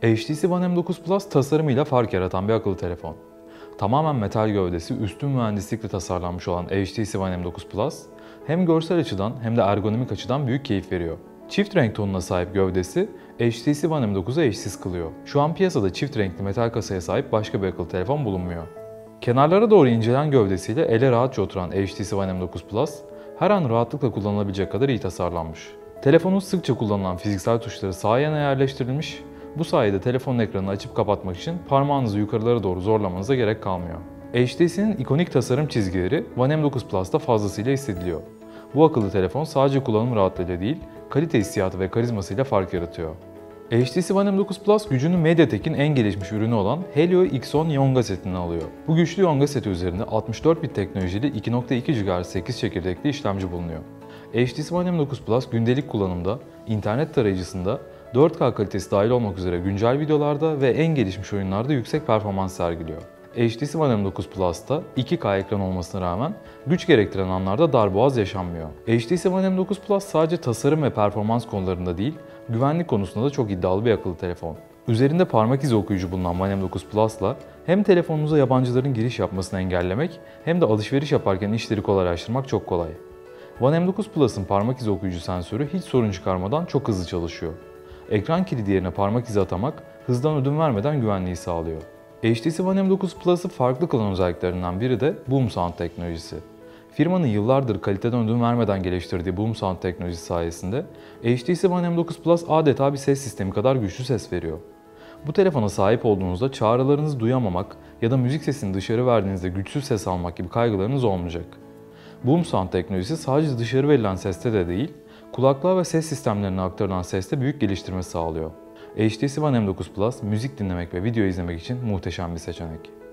HTC One M9 Plus tasarımıyla fark yaratan bir akıllı telefon. Tamamen metal gövdesi, üstün mühendislikle tasarlanmış olan HTC One M9 Plus, hem görsel açıdan hem de ergonomik açıdan büyük keyif veriyor. Çift renk tonuna sahip gövdesi, HTC One M9'u eşsiz kılıyor. Şu an piyasada çift renkli metal kasaya sahip başka bir akıllı telefon bulunmuyor. Kenarlara doğru incelen gövdesiyle ele rahatça oturan HTC One M9 Plus, her an rahatlıkla kullanılabilecek kadar iyi tasarlanmış. Telefonun sıkça kullanılan fiziksel tuşları sağ yana yerleştirilmiş, bu sayede telefonun ekranını açıp kapatmak için parmağınızı yukarılara doğru zorlamanıza gerek kalmıyor. HTC'nin ikonik tasarım çizgileri One M9 Plus'ta fazlasıyla hissediliyor. Bu akıllı telefon sadece kullanım rahatlığıyla değil, kalite hissiyatı ve karizmasıyla fark yaratıyor. HTC One M9 Plus gücünü MediaTek'in en gelişmiş ürünü olan Helio X10 Yonga setini alıyor. Bu güçlü Yonga seti üzerinde 64 bit teknolojili 2.2 GHz 8 çekirdekli işlemci bulunuyor. HTC One M9 Plus gündelik kullanımda, internet tarayıcısında 4K kalitesi dahil olmak üzere güncel videolarda ve en gelişmiş oyunlarda yüksek performans sergiliyor. HTC One M9 Plus'ta 2K ekran olmasına rağmen güç gerektiren anlarda darboğaz yaşanmıyor. HTC One M9 Plus sadece tasarım ve performans konularında değil, güvenlik konusunda da çok iddialı bir akıllı telefon. Üzerinde parmak izi okuyucu bulunan One M9 Plus'la hem telefonunuza yabancıların giriş yapmasını engellemek hem de alışveriş yaparken işleri kolaylaştırmak çok kolay. One M9 Plus'ın parmak izi okuyucu sensörü hiç sorun çıkarmadan çok hızlı çalışıyor. Ekran kilidi yerine parmak izi atamak hızdan ödün vermeden güvenliği sağlıyor. HTC One M9 Plus'ı farklı kılan özelliklerinden biri de Boom Sound teknolojisi. Firmanın yıllardır kaliteden ödün vermeden geliştirdiği Boom Sound teknolojisi sayesinde HTC One M9 Plus adeta bir ses sistemi kadar güçlü ses veriyor. Bu telefona sahip olduğunuzda çağrılarınızı duyamamak ya da müzik sesini dışarı verdiğinizde güçsüz ses almak gibi kaygılarınız olmayacak. Boom Sound teknolojisi sadece dışarı verilen seste de değil, kulaklığa ve ses sistemlerine aktarılan seste büyük geliştirme sağlıyor. HTC One M9 Plus müzik dinlemek ve video izlemek için muhteşem bir seçenek.